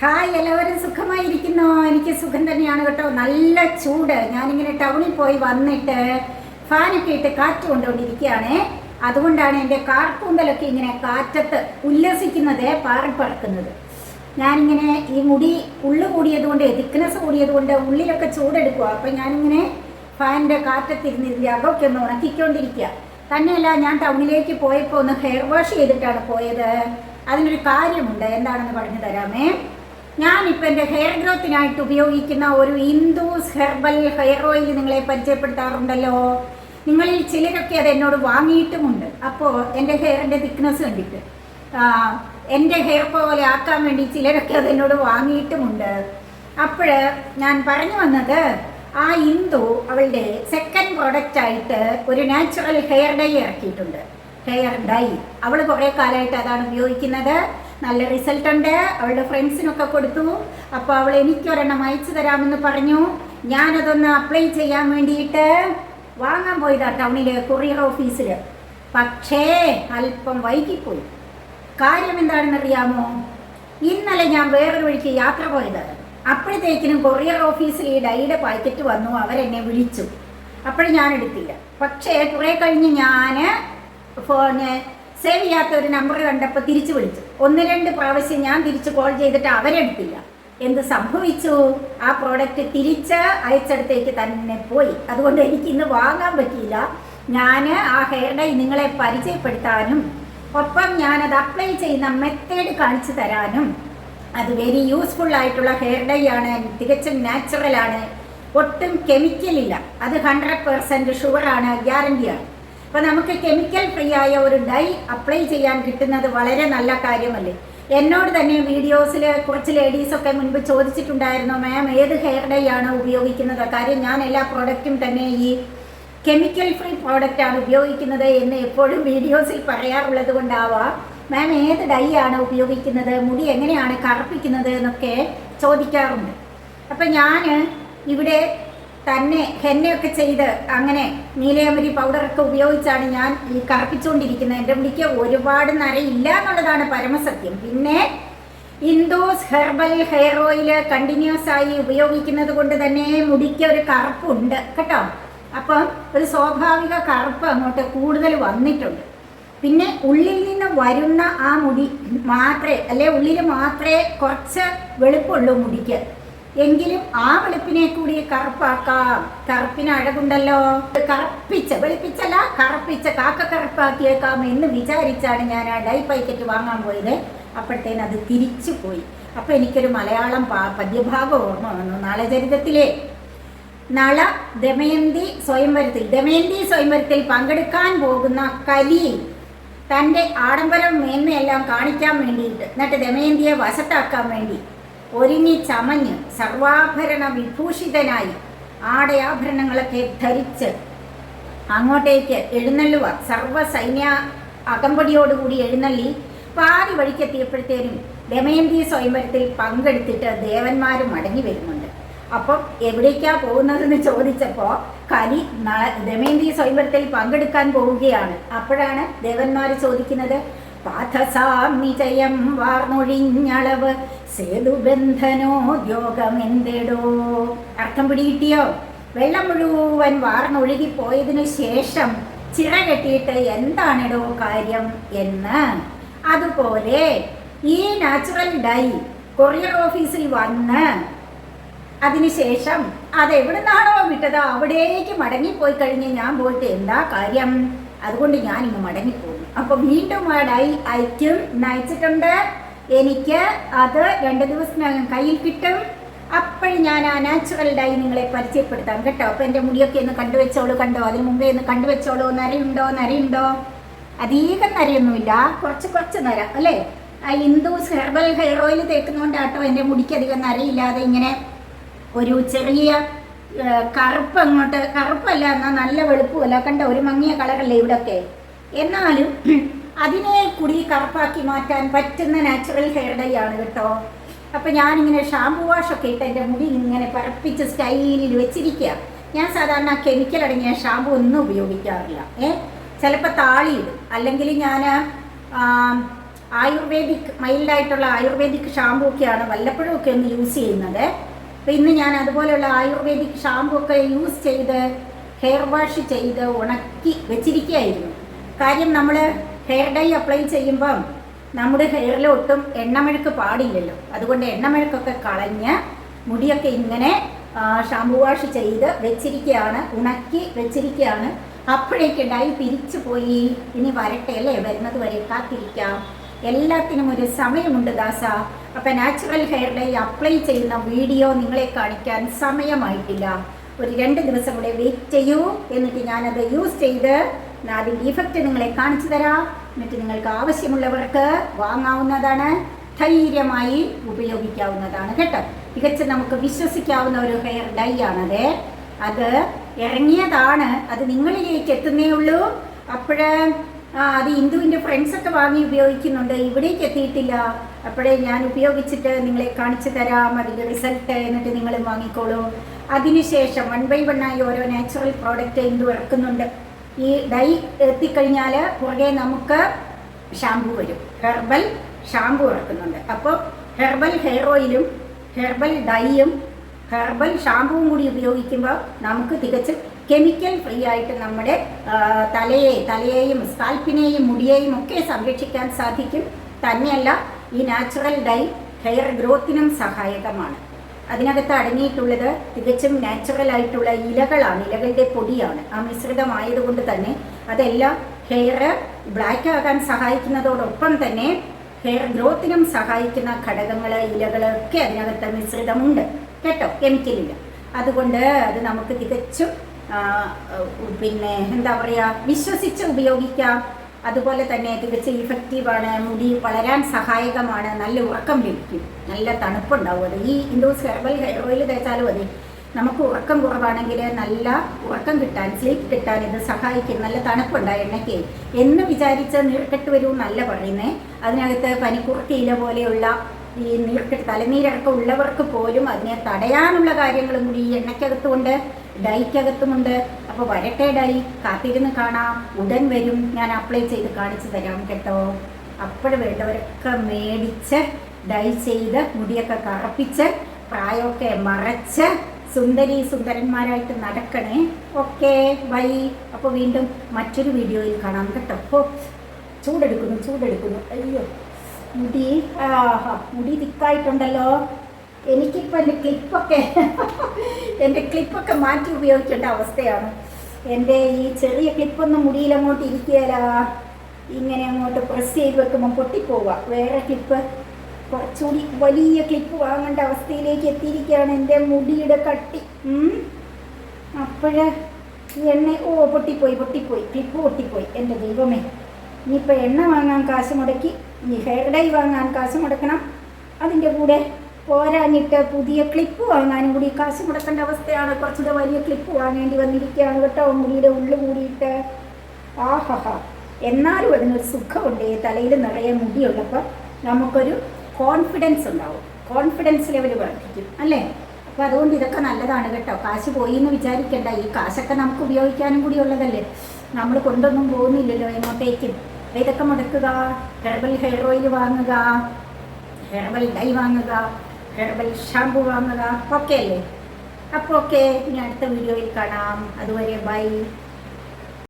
Hi എല്ലാവരും സുഖമായിരിക്കുന്നു? എനിക്ക് സുഖം തന്നെയാണ് കേട്ടോ. നല്ല ചൂട്. ഞാനിങ്ങനെ ടൗണിൽ പോയി വന്നിട്ട് ഫാനൊക്കെ ഇട്ട് കാറ്റ് കൊണ്ടുകൊണ്ടിരിക്കുകയാണ്. അതുകൊണ്ടാണ് എന്റെ കാർക്കൂന്തലൊക്കെ ഇങ്ങനെ കാറ്റത്ത് ഉല്ലസിക്കുന്നത് പാറിപ്പറക്കുന്നത് ഞാനിങ്ങനെ ഈ മുടി ഉള്ളു കൂടിയത് കൊണ്ട് തിക്നെസ് കൂടിയത് കൊണ്ട് ഉള്ളിലൊക്കെ ചൂടെടുക്കുക അപ്പം ഞാനിങ്ങനെ ഫാനിന്റെ കാറ്റത്തിരുന്ന് ഇതിന്റെ അകമൊക്കെ ഒന്ന് ഉണക്കിക്കൊണ്ടിരിക്കുക. തന്നെയല്ല ഞാൻ ടൗണിലേക്ക് പോയപ്പോൾ ഒന്ന് ഹെയർ വാഷ് ചെയ്തിട്ടാണ് പോയത്. അതിനൊരു കാര്യമുണ്ട്. എന്താണെന്ന് പറഞ്ഞു തരാമേ? ഞാനിപ്പോൾ എന്റെ ഹെയർ ഗ്രോത്തിനായിട്ട് ഉപയോഗിക്കുന്ന ഒരു ഇൻഡൂസ് ഹെർബൽ ഹെയർ ഓയിൽ നിങ്ങളെ പരിചയപ്പെടുത്താറുണ്ടല്ലോ. നിങ്ങളിൽ ചിലരൊക്കെ അത് എന്നോട് വാങ്ങിയിട്ടുമുണ്ട്. അപ്പോൾ എന്റെ ഹെയറിന്റെ തിക്നെസ് കണ്ടിട്ട്. എന്റെ ഹെയർ പോലെ ആക്കാൻ വേണ്ടി ചിലരൊക്കെ അത് എന്നോട് വാങ്ങിയിട്ടുമുണ്ട്. അപ്പോൾ ഞാൻ പറഞ്ഞു വന്നത് ആ ഇന്ദു അവളുടെ സെക്കൻഡ് പ്രോഡക്റ്റ് ആയിട്ട് ഒരു നാച്ചുറൽ ഹെയർ ഡൈ ഇറക്കിയിട്ടുണ്ട്. ഹെയർ ഡൈ അവൾ കുറേ കാലമായിട്ട് അതാണ് ഉപയോഗിക്കുന്നത്. നല്ല റിസൾട്ട് ഉണ്ട്. അവളുടെ ഫ്രണ്ട്സിനൊക്കെ കൊടുത്തു. അപ്പോൾ അവൾ എനിക്കൊരെണ്ണം അയച്ചു തരാമെന്ന് പറഞ്ഞു. ഞാനതൊന്ന് അപ്ലൈ ചെയ്യാൻ വേണ്ടിയിട്ട് വാങ്ങാൻ പോയതാ ടൗണിലെ കൊറിയർ ഓഫീസിൽ പക്ഷേ അല്പം വൈകിപ്പോയി. കാര്യം എന്താണെന്നറിയാമോ ഇന്നലെ ഞാൻ വേറൊരു വഴിക്ക് യാത്ര പോയതാണ് അപ്പോഴത്തേക്കിനും കൊറിയർ ഓഫീസിൽ ഈ ഡൈയുടെ പാക്കറ്റ് വന്നു. അവരെന്നെ വിളിച്ചു. അപ്പോഴും ഞാൻ എടുത്തില്ല. പക്ഷേ കുറേ കഴിഞ്ഞ് ഞാൻ ഫോണ് സേവ് ചെയ്യാത്ത ഒരു നമ്പർ കണ്ടപ്പോൾ തിരിച്ചു വിളിച്ചു. ഒന്ന് രണ്ട് പ്രാവശ്യം ഞാൻ തിരിച്ച് കോൾ ചെയ്തിട്ട് അവരെടുത്തില്ല. എന്ത് സംഭവിച്ചു? ആ പ്രോഡക്റ്റ് തിരിച്ച് അയച്ചടുത്തേക്ക് തന്നെ പോയി. അതുകൊണ്ട് എനിക്ക് ഇന്ന് വാങ്ങാൻ പറ്റിയില്ല. ഞാൻ ആ ഹെയർ ഡൈ നിങ്ങളെ പരിചയപ്പെടുത്താനും ഒപ്പം ഞാനത് അപ്ലൈ ചെയ്യുന്ന മെത്തേഡ് കാണിച്ചു തരാനും അത് വെരി യൂസ്ഫുൾ ആയിട്ടുള്ള ഹെയർ ഡൈ ആണ്. തികച്ചും നാച്ചുറൽ ആണ്. ഒട്ടും കെമിക്കൽ ഇല്ല. അത് ഹൺഡ്രഡ് പെർസെന്റ് ഷുഗറാണ് ഗ്യാരണ്ടിയാണ് അപ്പോൾ നമുക്ക് കെമിക്കൽ ഫ്രീ ആയ ഒരു ഡൈ അപ്ലൈ ചെയ്യാൻ കിട്ടുന്നത് വളരെ നല്ല കാര്യമല്ലേ? എന്നോട് തന്നെ വീഡിയോസിൽ കുറച്ച് ലേഡീസൊക്കെ മുൻപ് ചോദിച്ചിട്ടുണ്ടായിരുന്നു മാം ഏത് ഹെയർ ഡൈ ആണ് ഉപയോഗിക്കുന്നത്? കാര്യം ഞാൻ എല്ലാ പ്രോഡക്റ്റും തന്നെ ഈ കെമിക്കൽ ഫ്രീ പ്രോഡക്റ്റ് ആണ് ഉപയോഗിക്കുന്നത് എന്ന് എപ്പോഴും വീഡിയോസിൽ പറയാറുള്ളത് കൊണ്ടാവാം. മാം ഏത് ഡൈ ആണ് ഉപയോഗിക്കുന്നത്? മുടി എങ്ങനെയാണ് കറുപ്പിക്കുന്നത്? എന്നൊക്കെ ചോദിക്കാറുണ്ട്. അപ്പം ഞാൻ ഇവിടെ തന്നെ ഹെന്നയൊക്കെ ചെയ്ത് അങ്ങനെ നീലയമരി പൗഡറൊക്കെ ഉപയോഗിച്ചാണ് ഞാൻ ഈ കറുപ്പിച്ചുകൊണ്ടിരിക്കുന്നത്. എന്റെ മുടിക്ക് ഒരുപാട് നരയില്ല എന്നുള്ളതാണ് പരമസത്യം. പിന്നെ Indus herbal hair oil continuous ആയി ഉപയോഗിക്കുന്നത് കൊണ്ട് തന്നെ മുടിക്ക് ഒരു കറുപ്പുണ്ട് കേട്ടോ. അപ്പം ഒരു സ്വാഭാവിക കറുപ്പ് അങ്ങോട്ട് കൂടുതൽ വന്നിട്ടുണ്ട്. പിന്നെ ഉള്ളിൽ നിന്ന് വരുന്ന ആ മുടി മാത്രമേ അല്ലെ ഉള്ളിൽ മാത്രമേ കുറച്ച് വെളുപ്പുള്ളൂ മുടിക്ക്. എങ്കിലും ആ വെളുപ്പിനെ കൂടി കറുപ്പാക്കാം. കറുപ്പിന് അഴകുണ്ടല്ലോ. കറുപ്പിച്ച വെളുപ്പിച്ചല്ല കറുപ്പിച്ച കാക്ക കറുപ്പാക്കിയേക്കാം എന്ന് വിചാരിച്ചാണ് ഞാൻ ആ ഡൈ പൈക്കറ്റ് വാങ്ങാൻ പോയത്. അപ്പോഴത്തേന് അത് തിരിച്ചു പോയി. അപ്പോൾ എനിക്കൊരു മലയാളം പദ്യഭാഗം ഓർമ്മ വന്നു. നാളെ ചരിതത്തിലെ നള ദമയന്തി സ്വയംവരത്തിൽ ദമയന്തി സ്വയംവരത്തിൽ പങ്കെടുക്കാൻ പോകുന്ന കലി തന്റെ ആഡംബരം മേന്മയെല്ലാം കാണിക്കാൻ വേണ്ടിയിട്ട് എന്നിട്ട് ദമയന്തിയെ വശത്താക്കാൻ വേണ്ടി ഒരുങ്ങി ചമഞ്ഞ് സർവാഭരണ വിഭൂഷിതനായി ആടയാഭരണങ്ങളൊക്കെ ധരിച്ച് അങ്ങോട്ടേക്ക് എഴുന്നള്ളുക സർവ സൈന്യ അകമ്പടിയോടുകൂടി എഴുന്നള്ളി പാതി വഴിക്കെത്തിയപ്പോഴത്തേനും ദമയന്തി സ്വയംവരത്തിൽ പങ്കെടുത്തിട്ട് ദേവന്മാർ മടങ്ങി വരുന്നുണ്ട്. അപ്പം എവിടേക്കാ പോകുന്നതെന്ന് ചോദിച്ചപ്പോൾ കലി ദമയന്തി സ്വയംവരത്തിൽ പങ്കെടുക്കാൻ പോവുകയാണ്. അപ്പോഴാണ് ദേവന്മാർ ചോദിക്കുന്നത് പാഥസാമിജയം വാർന്നൊഴിഞ്ഞളവ് സേതുബന്ധനോദ്യോഗമെന്തെടോ അർത്ഥം പിടികിട്ടിയോ? വെള്ളം മുഴുവൻ വാർന്നൊഴുകി പോയതിനു ശേഷം ചിറ കെട്ടിയിട്ട് എന്താണിടോ കാര്യം എന്ന്? അതുപോലെ ഈ നാച്ചുറൽ ഡൈ കൊറിയർ ഓഫീസിൽ വന്ന് അതിനുശേഷം അത് എവിടെ നിന്നാണോ വിട്ടത്? അവിടേക്ക് മടങ്ങിപ്പോയി കഴിഞ്ഞ് ഞാൻ പോയിട്ട് എന്താ കാര്യം? അതുകൊണ്ട് ഞാൻ ഇങ്ങ് മടങ്ങിപ്പോകും അപ്പൊ വീണ്ടും ആ ഡൈ അയക്കും നയിച്ചിട്ടുണ്ട്. എനിക്ക് അത് രണ്ട് ദിവസത്തിനകം കയ്യിൽ കിട്ടും. അപ്പോഴും ഞാൻ ആ നാച്ചുറൽ ഡൈ നിങ്ങളെ പരിചയപ്പെടുത്താം കേട്ടോ. അപ്പോൾ എന്റെ മുടിയൊക്കെ ഒന്ന് കണ്ടുവെച്ചോളൂ കണ്ടോ? അതിന് മുമ്പേ ഒന്ന് കണ്ടുവെച്ചോളൂ. നരയുണ്ടോ? നരയുണ്ടോ? അധികം നരയൊന്നുമില്ല. കുറച്ച് കുറച്ച് നര അല്ലേ? ആ ഹിന്ദുസ് ഹെർബൽ ഹെയർ ഓയിൽ തേക്കുന്നതുകൊണ്ടാട്ടോ എന്റെ മുടിക്ക് അധികം നരയില്ലാതെ ഇങ്ങനെ ഒരു ചെറിയ കറുപ്പ് അങ്ങോട്ട് കറുപ്പല്ല എന്നാൽ നല്ല വെളുപ്പുമല്ല. കണ്ട? ഒരു മങ്ങിയ കളറല്ലേ ഇവിടൊക്കെ. എന്നാലും അതിനെ കൂടി കറുപ്പാക്കി മാറ്റാൻ പറ്റുന്ന നാച്ചുറൽ ഹെയർ ഡൈ ആണ് കേട്ടോ. അപ്പം ഞാനിങ്ങനെ ഷാമ്പു വാഷൊക്കെ ഇട്ട് എന്റെ മുടി ഇങ്ങനെ പറപ്പിച്ച് സ്റ്റൈലിൽ വെച്ചിരിക്കുക ഞാൻ സാധാരണ കെമിക്കൽ അടങ്ങിയ ഷാമ്പു ഒന്നും ഉപയോഗിക്കാറില്ല. ഏ? ചിലപ്പോൾ താളിയിടും അല്ലെങ്കിൽ ഞാൻ ആയുർവേദിക് മൈൽഡായിട്ടുള്ള ആയുർവേദിക് ഷാമ്പൂ ഒക്കെയാണ് വല്ലപ്പോഴും ഒക്കെ ഒന്ന് യൂസ് ചെയ്യുന്നത്. അപ്പം ഇന്ന് ഞാൻ അതുപോലെയുള്ള ആയുർവേദിക് ഷാമ്പൂ ഒക്കെ യൂസ് ചെയ്ത് ഹെയർ വാഷ് ചെയ്ത് ഉണക്കി വെച്ചിരിക്കുകയായിരുന്നു കാര്യം നമ്മൾ ഹെയർ ഡൈ അപ്ലൈ ചെയ്യുമ്പം നമ്മുടെ ഹെയറിൽ ഒട്ടും എണ്ണമെഴുക്ക് പാടില്ലല്ലോ. അതുകൊണ്ട് എണ്ണമെഴുക്കൊക്കെ കളഞ്ഞ് മുടിയൊക്കെ ഇങ്ങനെ ഷാമ്പു വാഷ് ചെയ്ത് വെച്ചിരിക്കുകയാണ് ഉണക്കി വെച്ചിരിക്കുകയാണ് അപ്പോഴേക്ക് ഡൈ തിരിച്ചു പോയി. ഇനി വരട്ടെ അല്ലേ? വരുന്നത് വരെ കാത്തിരിക്കാം. എല്ലാത്തിനും ഒരു സമയമുണ്ട് ദാസ. അപ്പം നാച്ചുറൽ ഹെയർ ഡൈ അപ്ലൈ ചെയ്യുന്ന വീഡിയോ നിങ്ങളെ കാണിക്കാൻ സമയമായിട്ടില്ല. ഒരു രണ്ട് ദിവസം കൂടെ വെയിറ്റ് ചെയ്യൂ. എന്നിട്ട് ഞാനത് യൂസ് ചെയ്ത് അതിന്റെ ഇഫക്റ്റ് നിങ്ങളെ കാണിച്ചു തരാം. എന്നിട്ട് നിങ്ങൾക്ക് ആവശ്യമുള്ളവർക്ക് വാങ്ങാവുന്നതാണ് ധൈര്യമായി ഉപയോഗിക്കാവുന്നതാണ് കേട്ടോ. മികച്ച നമുക്ക് വിശ്വസിക്കാവുന്ന ഒരു ഹെയർ ഡൈ ആണത്. അത് ഇറങ്ങിയതാണ്. അത് നിങ്ങളിലേക്ക് എത്തുന്നേ ഉള്ളൂ. അപ്പോഴേ ആ അത് ഇന്ദുവിന്റെ ഫ്രണ്ട്സൊക്കെ വാങ്ങി ഉപയോഗിക്കുന്നുണ്ട്. ഇവിടേക്ക് എത്തിയിട്ടില്ല. അപ്പോഴേ ഞാൻ ഉപയോഗിച്ചിട്ട് നിങ്ങളെ കാണിച്ചു തരാം. അതിന്റെ റിസൾട്ട് എന്നിട്ട് നിങ്ങൾ വാങ്ങിക്കോളൂ. അതിനുശേഷം വൺ ബൈ വൺ ആയി ഓരോ നാച്ചുറൽ പ്രോഡക്റ്റ് ഇന്ദു ഇറക്കുന്നുണ്ട്. ഈ ഡൈ എത്തിക്കഴിഞ്ഞാൽ പുറകെ നമുക്ക് ഷാമ്പു വരും. ഹെർബൽ ഷാമ്പു ഇറക്കുന്നുണ്ട്. അപ്പോൾ ഹെർബൽ ഹെയർ ഓയിലും ഹെർബൽ ഡൈയും ഹെർബൽ ഷാമ്പുവും കൂടി ഉപയോഗിക്കുമ്പോൾ നമുക്ക് തികച്ചും കെമിക്കൽ ഫ്രീ ആയിട്ട് നമ്മുടെ തലയെ തലയെയും സ്കാൽപ്പിനെയും മുടിയെയും ഒക്കെ സംരക്ഷിക്കാൻ സാധിക്കും. തന്നെയല്ല ഈ നാച്ചുറൽ ഡൈ ഹെയർ ഗ്രോത്തിനും സഹായകമാണ്. അതിനകത്ത് അടങ്ങിയിട്ടുള്ളത് തികച്ചും നാച്ചുറൽ ആയിട്ടുള്ള ഇലകളാണ്. ഇലകളുടെ പൊടിയാണ്. ആ മിശ്രിതമായതുകൊണ്ട് തന്നെ അതെല്ലാം ഹെയർ ബ്ലാക്ക് ആകാൻ സഹായിക്കുന്നതോടൊപ്പം തന്നെ ഹെയർ ഗ്രോത്തിനും സഹായിക്കുന്ന ഘടകങ്ങൾ ഇലകളൊക്കെ അതിനകത്ത് മിശ്രിതമുണ്ട്. കേട്ടോ? കെമിക്കലില്ല അതുകൊണ്ട് അത് നമുക്ക് തികച്ചും പിന്നെ എന്താ പറയുക വിശ്വസിച്ച് ഉപയോഗിക്കാം. അതുപോലെ തന്നെ തികച്ചും ഇഫക്റ്റീവാണ് മുടി വളരാൻ സഹായകമാണ് നല്ല ഉറക്കം ലഭിക്കും നല്ല തണുപ്പുണ്ടാവും അത്. ഈ ഇൻഡോസ് ഹെർബൽ ഹെയർ ഓയിൽ തേച്ചാലും മതി. നമുക്ക് ഉറക്കം കുറവാണെങ്കിൽ നല്ല ഉറക്കം കിട്ടാൻ സ്ലീപ്പ് കിട്ടാൻ ഇത് സഹായിക്കും നല്ല തണുപ്പുണ്ടായി എണ്ണയ്ക്ക്. എന്ന് വിചാരിച്ച് നീർക്കെട്ട് വരും എന്നല്ല പറയുന്നേ. അതിനകത്ത് ഇല പോലെയുള്ള ഈ നീർക്കെട്ട് തലനീരടക്കം ഉള്ളവർക്ക് പോലും അതിനെ തടയാനുള്ള കാര്യങ്ങളും കൂടി ഈ എണ്ണയ്ക്കകത്തുമുണ്ട് ഡൈക്കകത്തുമുണ്ട്. അപ്പോൾ വരട്ടെ ഡൈ കാത്തിരുന്ന് കാണാം. ഉടൻ വരും. ഞാൻ അപ്ലൈ ചെയ്ത് കാണിച്ചു തരാം കേട്ടോ. അപ്പോൾ വേണ്ടവരൊക്കെ മേടിച്ച് ഡൈ ചെയ്ത് മുടിയൊക്കെ കറപ്പിച്ച് പ്രായമൊക്കെ മറച്ച് സുന്ദരി സുന്ദരന്മാരായിട്ട് നടക്കണേ. Okay bye. അപ്പോൾ വീണ്ടും മറ്റൊരു വീഡിയോയിൽ കാണാം കേട്ടോ. ഓ ചൂടെടുക്കുന്നു ചൂടെടുക്കുന്നു. അയ്യോ മുടി ആഹാ മുടി തിക്കായിട്ടുണ്ടല്ലോ. എനിക്കിപ്പോൾ എന്റെ ക്ലിപ്പൊക്കെ എന്റെ ക്ലിപ്പൊക്കെ മാറ്റി ഉപയോഗിക്കേണ്ട അവസ്ഥയാണ്. എന്റെ ഈ ചെറിയ ക്ലിപ്പൊന്നും മുടിയിൽ അങ്ങോട്ട് ഇരിക്കുകയില്ല. ഇങ്ങനെ അങ്ങോട്ട് പ്രസ് ചെയ്ത് വെക്കുമ്പോൾ പൊട്ടിപ്പോവുക വേറെ ക്ലിപ്പ് കുറച്ചുകൂടി വലിയ ക്ലിപ്പ് വാങ്ങേണ്ട അവസ്ഥയിലേക്ക് എത്തിയിരിക്കുകയാണ്. എന്റെ മുടിയുടെ കട്ടി. അപ്പോഴ് എണ്ണ ഓ പൊട്ടിപ്പോയി പൊട്ടിപ്പോയി. ക്ലിപ്പ് പൊട്ടിപ്പോയി. എന്റെ ദൈവമേ. ഇനിയിപ്പോൾ എണ്ണ വാങ്ങാൻ കാശ് മുടക്കി ഇനി ഹെയർ ഡൈ വാങ്ങാൻ കാശ് മുടക്കണം. അതിന്റെ കൂടെ പോരാഞ്ഞിട്ട് പുതിയ ക്ലിപ്പ് വാങ്ങാനും കൂടി കാശ് മുടക്കേണ്ട അവസ്ഥയാണ്. കുറച്ചുകൂടെ വലിയ ക്ലിപ്പ് വാങ്ങേണ്ടി വന്നിരിക്കുകയാണ് കേട്ടോ. മുടിയുടെ ഉള്ളു കൂടിയിട്ട്. ആഹഹ എന്നാലും അതിനൊരു സുഖമുണ്ട്. തലയിൽ നിറയെ മുടിയുള്ളപ്പോൾ നമുക്കൊരു കോൺഫിഡൻസ് ഉണ്ടാവും. കോൺഫിഡൻസ് ലെവൽ വർദ്ധിക്കും അല്ലേ? അപ്പോൾ അതുകൊണ്ട് ഇതൊക്കെ നല്ലതാണ് കേട്ടോ. കാശ് പോയി എന്ന് വിചാരിക്കേണ്ട. ഈ കാശൊക്കെ നമുക്ക് ഉപയോഗിക്കാനും കൂടി ഉള്ളതല്ലേ? നമ്മൾ കൊണ്ടൊന്നും പോകുന്നില്ലല്ലോ എങ്ങോട്ടേക്കും. ഇതൊക്കെ മുടക്കുക. ഹെർബൽ ഹെയർ ഓയിൽ വാങ്ങുക. ഹെർബൽ ഡൈ വാങ്ങുക. ഹെർബൽ ഷാമ്പു വാങ്ങുക ഓക്കെ അല്ലേ? അപ്പോൾ ഓക്കെ ഇനി അടുത്ത വീഡിയോയിൽ കാണാം. അതുവരെ ബൈ